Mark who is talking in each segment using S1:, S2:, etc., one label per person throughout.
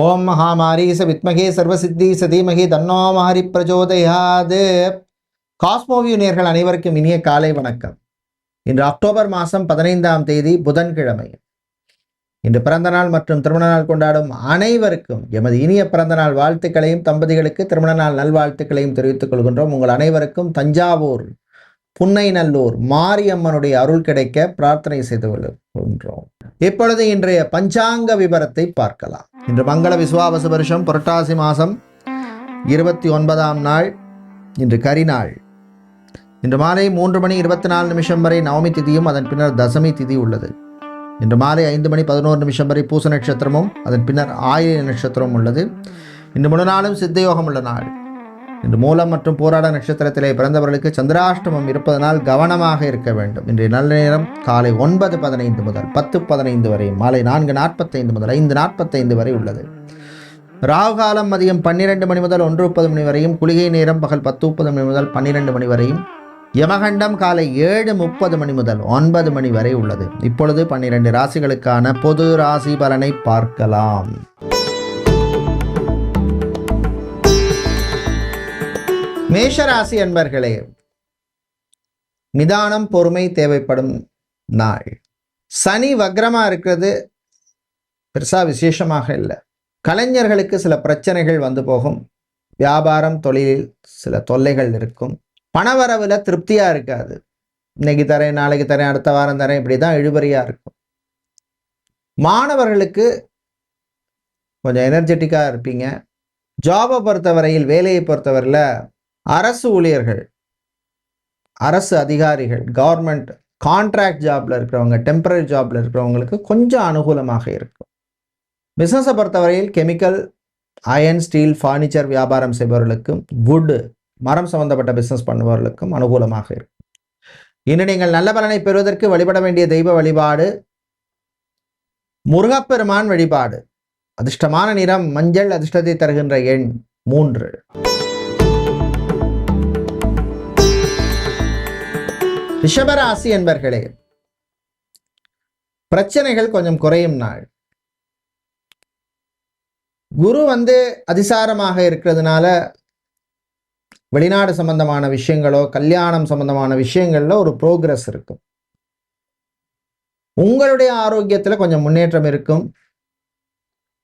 S1: ஓம் மகாமாரி ச வித்மகே சர்வசித்தி சதீமகி தன்னோமாரி பிரஜோதயாது காஸ்மோவியூ நேர்கள் அனைவருக்கும் இனிய காலை வணக்கம். இன்று அக்டோபர் மாதம் பதினைந்தாம் தேதி புதன்கிழமை. இன்று பிறந்தநாள் மற்றும் திருமண நாள் கொண்டாடும் அனைவருக்கும் எமது இனிய பிறந்தநாள் வாழ்த்துக்களையும் தம்பதிகளுக்கு திருமண நாள் நல்வாழ்த்துக்களையும் தெரிவித்துக் கொள்கின்றோம். உங்கள் அனைவருக்கும் தஞ்சாவூர் புன்னைநல்லூர் மாரியம்மனுடைய அருள் கிடைக்க பிரார்த்தனை செய்து கொள்கின்றோம் இப்பொழுது இன்றைய பஞ்சாங்க விவரத்தை பார்க்கலாம். இன்று மங்கள விசுவாவச வருஷம் புரட்டாசி மாதம் இருபத்தி ஒன்பதாம் நாள் இன்று கரிநாள் இன்று மாலை மூன்று மணி இருபத்தி நாலு நிமிஷம் வரை நவமி திதியும் அதன் பின்னர் தசமி திதி உள்ளது. இன்று மாலை ஐந்து மணி பதினோரு நிமிஷம் வரை பூச நட்சத்திரமும் அதன் பின்னர் ஆயிர நட்சத்திரமும் உள்ளது. இன்று முழு நாளும் சித்தயோகம் உள்ள நாள். இன்று மூலம் மற்றும் போராட நட்சத்திரத்திலே பிறந்தவர்களுக்கு சந்திராஷ்டமம் இருப்பதனால் கவனமாக இருக்க வேண்டும். இன்றைய நல்ல நேரம் காலை ஒன்பது பதினைந்து முதல் பத்து பதினைந்து வரை மாலை நான்கு நாற்பத்தைந்து முதல் ஐந்து நாற்பத்தைந்து வரை உள்ளது. ராகு காலம் மதியம் பன்னிரெண்டு மணி முதல் ஒன்று முப்பது மணி வரையும் குளிகை நேரம் பகல் பத்து முப்பது மணி முதல் பன்னிரெண்டு மணி வரையும் யமகண்டம் காலை ஏழு முப்பது மணி முதல் ஒன்பது மணி வரை உள்ளது. இப்பொழுது பன்னிரண்டு ராசிகளுக்கான பொது ராசி பலனை பார்க்கலாம். மேஷராசி அன்பர்களே நிதானம் பொறுமை தேவைப்படும் நாள். சனி வக்ரமா இருக்கிறது பெருசா விசேஷமாக இல்லை. கலைஞர்களுக்கு சில பிரச்சனைகள் வந்து போகும். வியாபாரம் தொழிலில் சில தொல்லைகள் இருக்கும். பணவரவுல திருப்தியா இருக்காது. இன்னைக்கு தரேன் நாளைக்கு தரேன் அடுத்த வாரம் தரேன் இப்படி தான் இழுபறியா இருக்கும். மாணவர்களுக்கு கொஞ்சம் எனர்ஜெட்டிக்காக இருப்பீங்க. ஜாபை பொறுத்தவரையில் வேலையை பொறுத்தவரையில் அரசு ஊழியர்கள் அரசு அதிகாரிகள் கவர்மெண்ட் கான்ட்ராக்ட் ஜாப்ல இருக்கிறவங்க டெம்பரரி ஜாப்ல இருக்கிறவங்களுக்கு கொஞ்சம் அனுகூலமாக இருக்கும். பிஸ்னஸை பொறுத்தவரையில் கெமிக்கல் அயன் ஸ்டீல் ஃபர்னிச்சர் வியாபாரம் செய்பவர்களுக்கும் வுட் மரம் சம்பந்தப்பட்ட பிஸ்னஸ் பண்ணுபவர்களுக்கும் அனுகூலமாக இருக்கும். இன்று நீங்கள் நல்ல பலனை பெறுவதற்கு வழிபட வேண்டிய தெய்வ வழிபாடு முருகப்பெருமான் வழிபாடு அதிர்ஷ்டமான நிறம் மஞ்சள் அதிர்ஷ்டத்தை தருகின்ற எண் மூன்று. ரிஷபராசி என்பர்களே பிரச்சனைகள் கொஞ்சம் குறையும் நாள். குரு வந்து அதிசாரமாக இருக்கிறதுனால வெளிநாடு சம்பந்தமான விஷயங்களோ கல்யாணம் சம்பந்தமான விஷயங்கள்ல ஒரு ப்ரோக்ரஸ் இருக்கும். உங்களுடைய ஆரோக்கியத்தில் கொஞ்சம் முன்னேற்றம் இருக்கும்.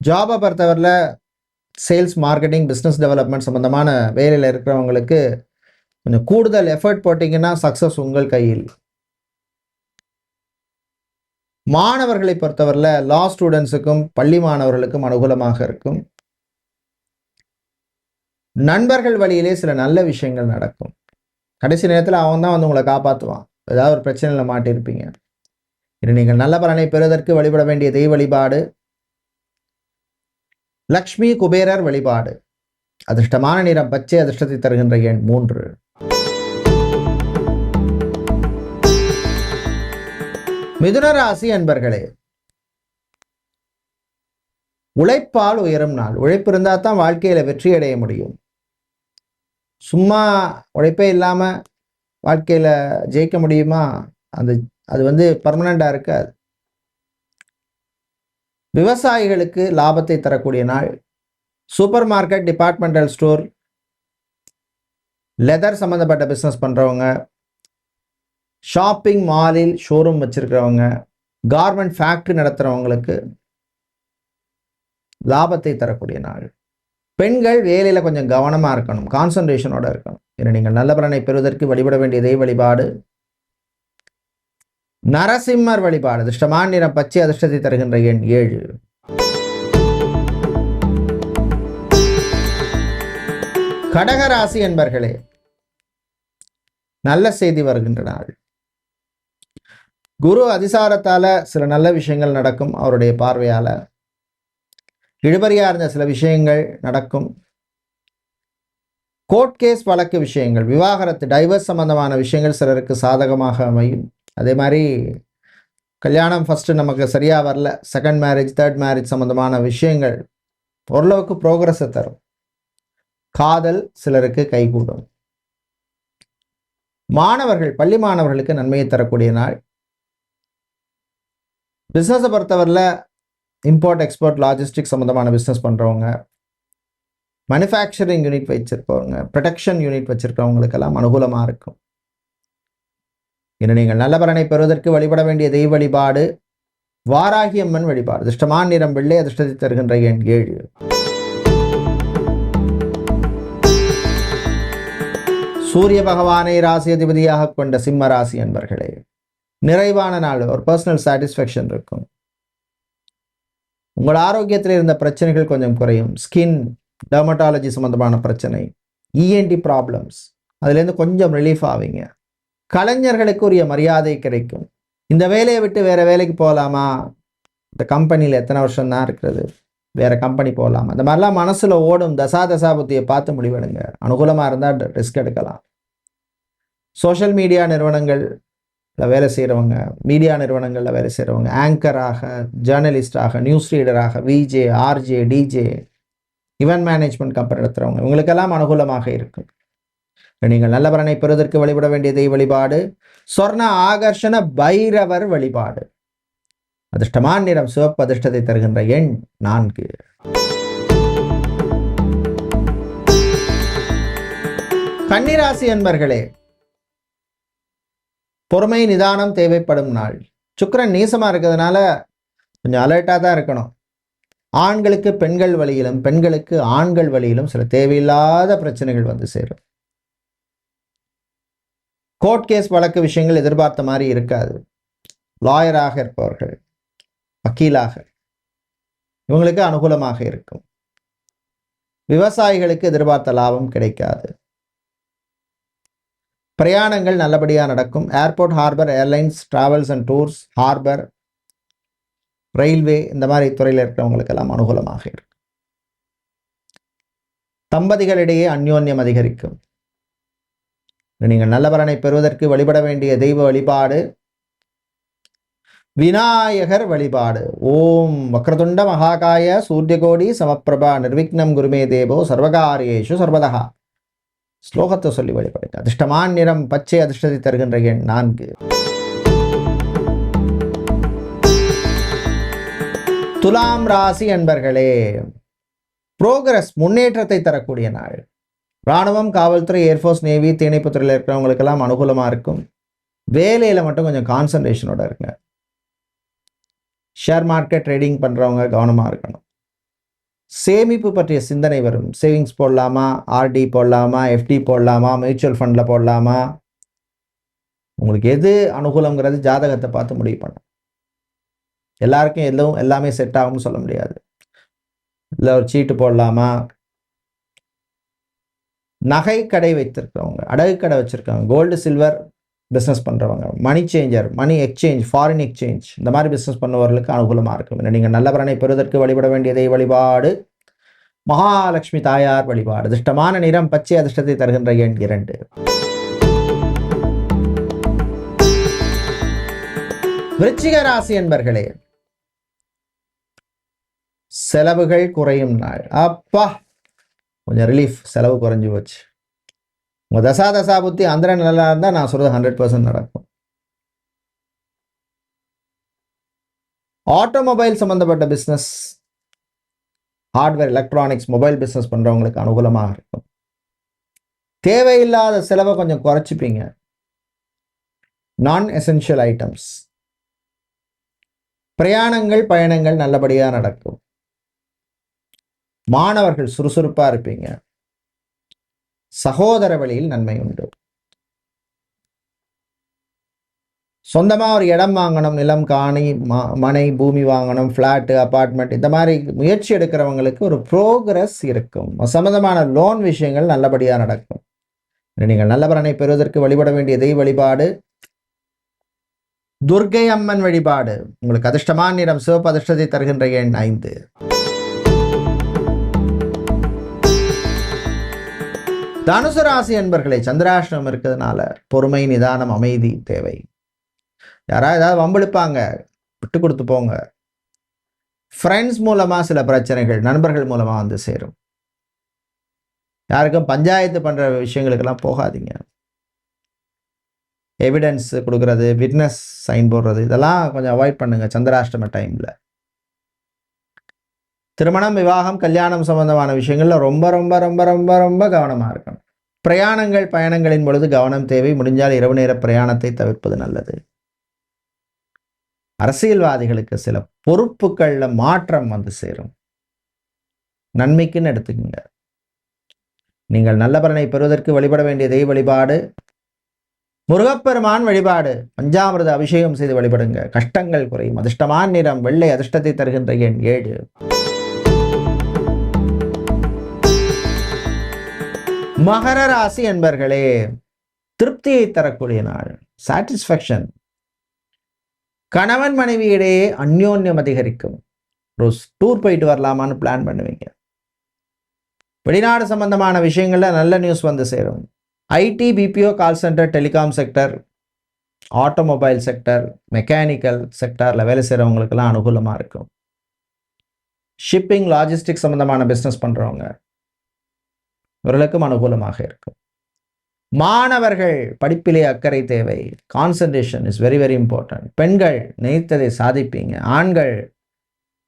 S1: ஜாபை பொறுத்தவரையில் சேல்ஸ் மார்க்கெட்டிங் பிஸ்னஸ் டெவலப்மெண்ட் சம்மந்தமான வேலையில் இருக்கிறவங்களுக்கு கொஞ்சம் கூடுதல் எஃபர்ட் போட்டிங்கன்னா சக்ஸஸ் உங்கள் கையில். மாணவர்களை பொறுத்தவரையில் லா ஸ்டூடெண்ட்ஸுக்கும் பள்ளி மாணவர்களுக்கும் அனுகூலமாக இருக்கும். நண்பர்கள் வழியிலே சில நல்ல விஷயங்கள் நடக்கும். கடைசி நேரத்தில் அவன் தான் வந்து உங்களை காப்பாற்றுவான் ஏதாவது ஒரு பிரச்சனையில் மாட்டியிருப்பீங்க இது நீங்கள் நல்ல பலனை பெறுவதற்கு வழிபட வேண்டிய தெய்வ வழிபாடு. லக்ஷ்மி குபேரர் வழிபாடு. அதிர்ஷ்டமான நிறம் பச்சை அதிர்ஷ்டத்தை தருகின்ற எண் மூன்று. மிதுன ராசி அன்பர்களே உழைப்பால் உயரும் நாள். உழைப்பு இருந்தால் தான் வாழ்க்கையில் வெற்றி அடைய முடியும். சும்மா உழைப்பே இல்லாமல் வாழ்க்கையில் ஜெயிக்க முடியுமா? அந்த அது வந்து பர்மனண்டாக இருக்காது. விவசாயிகளுக்கு லாபத்தை தரக்கூடிய நாள். Super market departmental store leather சம்மந்தப்பட்ட பிஸ்னஸ் பண்ணுறவங்க ஷாப்பிங் மாலில் ஷோரூம் வச்சுருக்கிறவங்க கார்மெண்ட் ஃபேக்ட்ரி நடத்துகிறவங்களுக்கு லாபத்தை தரக்கூடிய நாள். பெண்கள் வேலையில் கொஞ்சம் கவனமாக இருக்கணும் கான்சன்ட்ரேஷனோட இருக்கணும். ஏன்னா நீங்கள் நல்ல பலனை பெறுவதற்கு வழிபட வேண்டிய தெய்வ வழிபாடு. நரசிம்மர் வழிபாடு அதிர்ஷ்டமான நிறம் பச்சை அதிர்ஷ்டத்தை தருகின்ற எண் ஏழு. கடகராசி என்பர்களே நல்ல செய்தி வருகின்ற நாள். குரு அதிசாரத்தால் சில நல்ல விஷயங்கள் நடக்கும் அவருடைய பார்வையால். இழுபறியாக இருந்த சில விஷயங்கள் நடக்கும். கோர்ட் கேஸ் வழக்கு விஷயங்கள் விவாகரத்து டைவர்ஸ் சம்பந்தமான விஷயங்கள் சிலருக்கு சாதகமாக அமையும். அதே மாதிரி கல்யாணம் ஃபஸ்ட்டு நமக்கு சரியாக வரல செகண்ட் மேரேஜ் தேர்ட் மேரேஜ் சம்மந்தமான விஷயங்கள் ஓரளவுக்கு ப்ரோக்ரஸை தரும். காதல் சிலருக்கு கைகூடும். மாணவர்கள் பள்ளி மாணவர்களுக்கு நன்மையை தரக்கூடிய நாள். பிஸ்னஸை பொறுத்தவரையில் இம்போர்ட் எக்ஸ்போர்ட் லாஜிஸ்டிக் சம்மந்தமான பிஸ்னஸ் பண்ணுறவங்க மேனுஃபேக்சரிங் யூனிட் வச்சுருக்கவங்க ப்ரொடக்ஷன் யூனிட் வச்சுருக்கவங்களுக்கெல்லாம் அனுகூலமாக இருக்கும். இன்னும் நீங்கள் நல்ல பலனை பெறுவதற்கு வழிபட வேண்டிய தெய்வ வழிபாடு வாராகி அம்மன் வழிபாடு. அதிர்ஷ்டமான நிறம் வெள்ளை அதிர்ஷ்டத்தை தருகின்ற எண் ஏழு. சூரிய பகவானை ராசி அதிபதியாக கொண்ட சிம்ம ராசி என்பர்களே நிறைவான நாள் ஒரு பர்சனல் சாட்டிஸ்ஃபேக்ஷன் இருக்கும். உங்கள் ஆரோக்கியத்தில் இருந்த பிரச்சனைகள் கொஞ்சம் குறையும். ஸ்கின் டெர்மட்டாலஜி சம்மந்தமான பிரச்சனை இஎன்டி ப்ராப்ளம்ஸ் அதுலேருந்து கொஞ்சம் ரிலீஃப் ஆவீங்க. கலைஞர்களுக்கு உரிய மரியாதை கிடைக்கும். இந்த வேலையை விட்டு வேறு வேலைக்கு போகலாமா? இந்த கம்பெனியில் எத்தனை வருஷம் தான் இருக்கிறது? வேறு கம்பெனி போகலாமா? இந்த மாதிரிலாம் மனசில் ஓடும் தசா தசா புத்தியை பார்த்து முடிவெடுங்க. அனுகூலமாக இருந்தால் ரிஸ்க் எடுக்கலாம். சோஷியல் மீடியா நிறுவனங்கள் வேலை செய்கிறவங்க மீடியா நிறுவனங்களில் வேலை செய்கிறவங்க ஆங்கராக ஜேர்னலிஸ்டாக news ரீடராக VJ RJ DJ event management company நடத்துகிறவங்க இவங்களுக்கெல்லாம் அனுகூலமாக இருக்கும் நீங்கள் நல்ல பலனை பெறுவதற்கு வழிபட வேண்டிய தெய்வ வழிபாடு சொர்ண ஆகர்ஷண பைரவர் வழிபாடு. அதிர்ஷ்டமான நிறம் சிவப்பு அதிர்ஷ்டத்தை தருகின்ற எண் நான்கு. கன்னிராசி என்பர்களே பொறுமை நிதானம் தேவைப்படும் நாள். சுக்கிரன் நீசமாக இருக்கிறதுனால கொஞ்சம் அலர்ட்டாக தான் இருக்கணும். ஆண்களுக்கு பெண்கள் வழியிலும் பெண்களுக்கு ஆண்கள் வழியிலும் சில தேவையில்லாத பிரச்சனைகள் வந்து சேரும். கோர்ட் கேஸ் வழக்கு விஷயங்கள் எதிர்பார்த்த மாதிரி இருக்காது. லாயராக இருப்பவர்கள் வக்கீலாக இவங்களுக்கு அனுகூலமாக இருக்கும். விவசாயிகளுக்கு எதிர்பார்த்த லாபம் கிடைக்காது. பிரயாணங்கள் நல்லபடியாக நடக்கும். Airport harbour airlines travels and tours harbour railway இந்த மாதிரி துறையில் இருக்கிறவங்களுக்கெல்லாம் அனுகூலமாக இருக்கும் தம்பதிகளிடையே அந்யோன்யம் அதிகரிக்கும். நீங்கள் நல்ல பலனை பெறுவதற்கு வழிபட வேண்டிய தெய்வ வழிபாடு விநாயகர் வழிபாடு. ஓம் வக்ரதுண்ட மகாகாய சூரியகோடி சமப்பிரபா நிர்விக்னம் குருமே தேவோ சர்வகாரியேஷு சர்வதகா ஸ்லோகத்தை சொல்லி வழிபடுங்க. அதிர்ஷ்டமான நிறம் பச்சை அதிர்ஷ்டத்தை தருகின்ற எண் நான்கு. துலாம் ராசி என்பர்களே புரோகிரஸ் முன்னேற்றத்தை தரக்கூடிய நாள். இராணுவம் காவல்துறை ஏர்ஃபோர்ஸ் நேவி தீயணைப்புத்துறையில் இருக்கிறவங்களுக்கெல்லாம் அனுகூலமாக இருக்கும். வேலையில் மட்டும் கொஞ்சம் கான்சன்ட்ரேஷனோட இருங்க. ஷேர் மார்க்கெட் ட்ரேடிங் பண்ணுறவங்க கவனமாக இருக்கணும். சேமிப்பு பற்றிய சிந்தனை வரும். சேவிங்ஸ் போடலாமா? ஆர்டி போடலாமா? எஃப்டி போடலாமா? மியூச்சுவல் ஃபண்டில் போடலாமா? உங்களுக்கு எது அனுகூலங்கிறது ஜாதகத்தை பார்த்து முடிவு பண்ணும் எல்லாருக்கும் எதுவும் எல்லாமே செட் ஆகும்னு சொல்ல முடியாது. இல்லை ஒரு சீட்டு போடலாமா? நகை கடை வைத்திருக்கிறவங்க அடகு கடை வச்சுருக்கவங்க கோல்டு சில்வர் பிஸ்னஸ் பண்ணுறவங்க money changer money exchange foreign exchange இந்த மாதிரி பிஸ்னஸ் பண்ணுறவர்களுக்கு அனுகூலமாக இருக்கும். நீங்கள் நல்லவரனை பெறுவதற்கு வழிபட வேண்டியதை வழிபாடு மகாலட்சுமி தாயார் வழிபாடு அதிர்ஷ்டமான நிறம் பச்சை அதிர்ஷ்டத்தை தருகின்ற எண் இரண்டு. விருச்சிக ராசி என்பர்களே செலவுகள் குறையும் நாள். அப்பா கொஞ்சம் ரிலீஃப் செலவு குறைஞ்சு போச்சு. உங்கள் தசா தசா புத்தி அந்த நல்லா இருந்தால் நான் சொல்கிறது ஹண்ட்ரட் பர்சன்ட் நடக்கும். ஆட்டோமொபைல் சம்மந்தப்பட்ட business hardware electronics mobile business பண்ணுறவங்களுக்கு அனுகூலமாக இருக்கும். தேவையில்லாத செலவை கொஞ்சம் குறைச்சிப்பீங்க. நான் எசென்ஷியல் ஐட்டம்ஸ் பிரயாணங்கள் பயணங்கள் நல்லபடியாக நடக்கும். மாணவர்கள் சுறுசுறுப்பாக இருப்பீங்க. சகோதர வழியில் நன்மை உண்டு. சொந்தமாக ஒரு இடம் வாங்கணும் நிலம் காணி மனை பூமி வாங்கணும் ஃப்ளாட்டு அப்பார்ட்மெண்ட் இந்த மாதிரி முயற்சி எடுக்கிறவங்களுக்கு ஒரு ப்ரோக்ரஸ் இருக்கும். சம்மந்தமான லோன் விஷயங்கள் நல்லபடியாக நடக்கும். நீங்கள் நல்ல பலனை பெறுவதற்கு வழிபட வேண்டிய தெய்வ வழிபாடு துர்கை அம்மன் வழிபாடு உங்களுக்கு அதிர்ஷ்டமான நிறம் சிவப்பு அதிர்ஷ்டத்தை தருகின்ற எண் ஐந்து. தனுசு ராசி என்பர்களை சந்திராஷ்டிரம் இருக்கிறதுனால பொறுமை நிதானம் அமைதி தேவை. யாராவது ஏதாவது வம்பெழுப்பாங்க விட்டு கொடுத்து போங்க. ஃப்ரெண்ட்ஸ் மூலமாக சில பிரச்சனைகள் நண்பர்கள் மூலமாக வந்து சேரும். யாருக்கும் பஞ்சாயத்து பண்ணுற விஷயங்களுக்கெல்லாம் போகாதீங்க. எவிடன்ஸ் கொடுக்கறது விட்னஸ் சைன் போடுறது இதெல்லாம் கொஞ்சம் அவாய்ட் பண்ணுங்கள் சந்திராஷ்டம டைமில் திருமணம் விவாகம் கல்யாணம் சம்பந்தமான விஷயங்கள்ல ரொம்ப ரொம்ப ரொம்ப ரொம்ப ரொம்ப கவனமாக இருக்கணும். பிரயாணங்கள் பயணங்களின் பொழுது கவனம் தேவை. முடிஞ்சால் இரவு நேர பிரயாணத்தை தவிர்ப்பது நல்லது. அரசியல்வாதிகளுக்கு சில பொறுப்புகளில் மாற்றம் வந்து சேரும். நன்மைக்குன்னு எடுத்துக்கங்க. நீங்கள் நல்ல பலனை பெறுவதற்கு வழிபட வேண்டிய தெய்வ வழிபாடு முருகப்பெருமான் வழிபாடு பஞ்சாமிரத அபிஷேகம் செய்து வழிபடுங்க. கஷ்டங்கள் குறையும். அதிர்ஷ்டமான நிறம் வெள்ளை அதிர்ஷ்டத்தை தருகின்ற எண் ஏழு. மகர ராசி என்பர்களே திருப்தியை தரக்கூடிய நாள் சாட்டிஸ்ஃபேக்ஷன் கணவன் மனைவி இடையே அந்யோன்யம் அதிகரிக்கும். ஒரு டூர் போயிட்டு வரலாமான்னு பிளான் பண்ணுவீங்க. வெளிநாடு சம்பந்தமான விஷயங்களில் நல்ல நியூஸ் வந்து சேரும். IT BPO call centre telecom sector automobile sector mechanical செக்டரில் வேலை செய்கிறவங்களுக்கெல்லாம் அனுகூலமாக இருக்கும். ஷிப்பிங் லாஜிஸ்டிக் சம்மந்தமான பிஸ்னஸ் பண்ணுறவங்க இவர்களுக்கும் அனுகூலமாக இருக்கும். மாணவர்கள் படிப்பிலே அக்கறை தேவை. Concentration is very very important பெண்கள் நினைத்ததை சாதிப்பீங்க. ஆண்கள்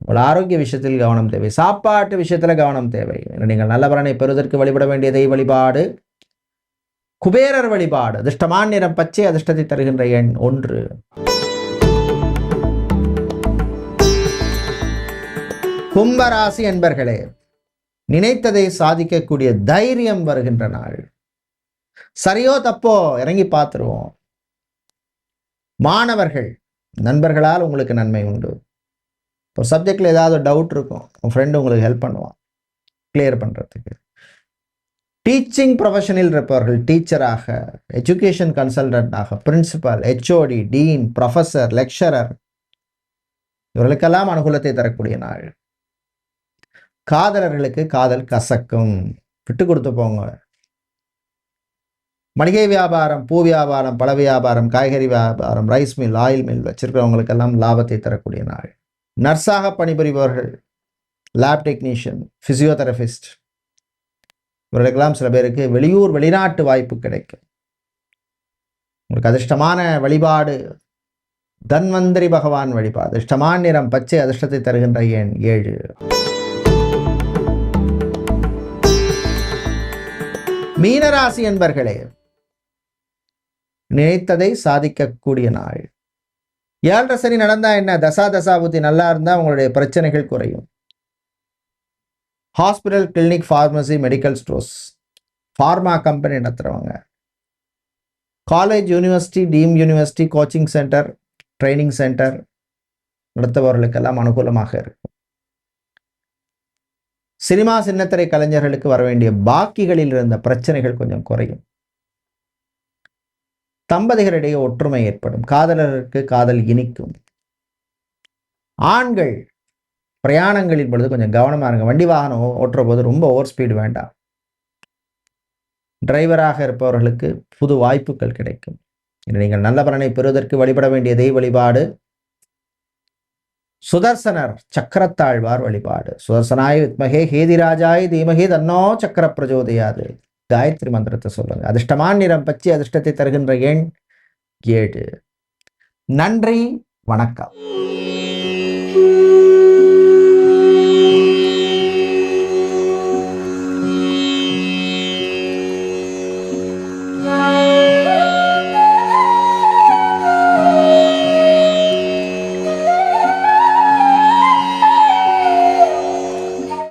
S1: உங்கள் ஆரோக்கிய விஷயத்தில் கவனம் தேவை. சாப்பாட்டு விஷயத்தில் கவனம் தேவை. நீங்கள் நல்ல பலனை பெறுவதற்கு வழிபட வேண்டிய தெய்வ வழிபாடு குபேரர் வழிபாடு அதிர்ஷ்டமான நிறம் பச்சை அதிர்ஷ்டத்தை தருகின்ற எண் ஒன்று. கும்பராசி என்பர்களே நினைத்ததை சாதிக்கக்கூடிய தைரியம் வருகின்ற நாள். சரியோ தப்போ இறங்கி பார்த்துருவோம். மாணவர்கள் நண்பர்களால் உங்களுக்கு நன்மை உண்டு. இப்போ சப்ஜெக்டில் ஏதாவது டவுட் இருக்கும் உங்கள் ஃப்ரெண்டு உங்களுக்கு ஹெல்ப் பண்ணுவான். கிளியர் பண்ணுறதுக்கு டீச்சிங் ப்ரொஃபஷனில் இருப்பவர்கள் டீச்சராக education கன்சல்டன்டாக principal HOD dean professor lecturer இவர்களுக்கெல்லாம் அனுகூலத்தை தரக்கூடிய நாள். காதலர்களுக்கு காதல் கசக்கும். விட்டு கொடுத்து போங்க. மளிகை வியாபாரம் பூ வியாபாரம் பழ வியாபாரம் காய்கறி வியாபாரம் ரைஸ் மில் ஆயில் மில் வச்சிருக்கிறவங்களுக்கெல்லாம் லாபத்தை தரக்கூடிய நாள். நர்ஸாக பணிபுரிபவர்கள் லேப் டெக்னீஷியன் ஃபிசியோதெரபிஸ்ட் இவர்களுக்கெல்லாம் சில பேருக்கு வெளியூர் வெளிநாட்டு வாய்ப்பு கிடைக்கும். உங்களுக்கு அதிர்ஷ்டமான வழிபாடு தன்வந்திரி பகவான் வழிபாடு. அதிர்ஷ்டமான நிறம் பச்சை அதிர்ஷ்டத்தை தருகின்ற எண் ஏழு. மீனராசி என்பர்களே நினைத்ததை சாதிக்கக்கூடிய நாள். ஏழரை சனி நடந்தா என்ன? தசா தசாபுத்தி நல்லா இருந்தா உங்களுடைய பிரச்சனைகள் குறையும். Hospital clinic pharmacy medical stores pharma company நடத்துகிறவங்க college university team university coaching centre training centre நடத்துபவர்களுக்கெல்லாம் அனுகூலமாக இருக்கும் சினிமா சின்னத்திரை கலைஞர்களுக்கு வர வேண்டிய பாக்கிகளில் இருந்த பிரச்சனைகள் கொஞ்சம் குறையும். தம்பதிகளிடையே ஒற்றுமை ஏற்படும். காதலருக்கு காதல் இனிக்கும். ஆண்கள் பிரயாணங்களின் பொழுது கொஞ்சம் கவனமாக இருங்க. வண்டி வாகனம் ஓட்டுற போது ரொம்ப ஓவர் ஸ்பீடு வேண்டாம். டிரைவராக இருப்பவர்களுக்கு புது வாய்ப்புகள் கிடைக்கும். இன்று நீங்கள் நல்ல பலனை பெறுவதற்கு வழிபட வேண்டிய தெய்வ வழிபாடு சுதர்சனர் சக்கரத்தாழ்வார் வழிபாடு. சுதர்சனாய் வித்மகே ஹேதிராஜாய் தீமகே தன்னோ சக்கர பிரஜோதயாது. காயத்ரி மந்திரத்தை சொல்லுங்க. அதிர்ஷ்டமான நிறம் பச்சை அதிர்ஷ்டத்தை தருகின்ற எண் ஏழு. நன்றி வணக்கம்.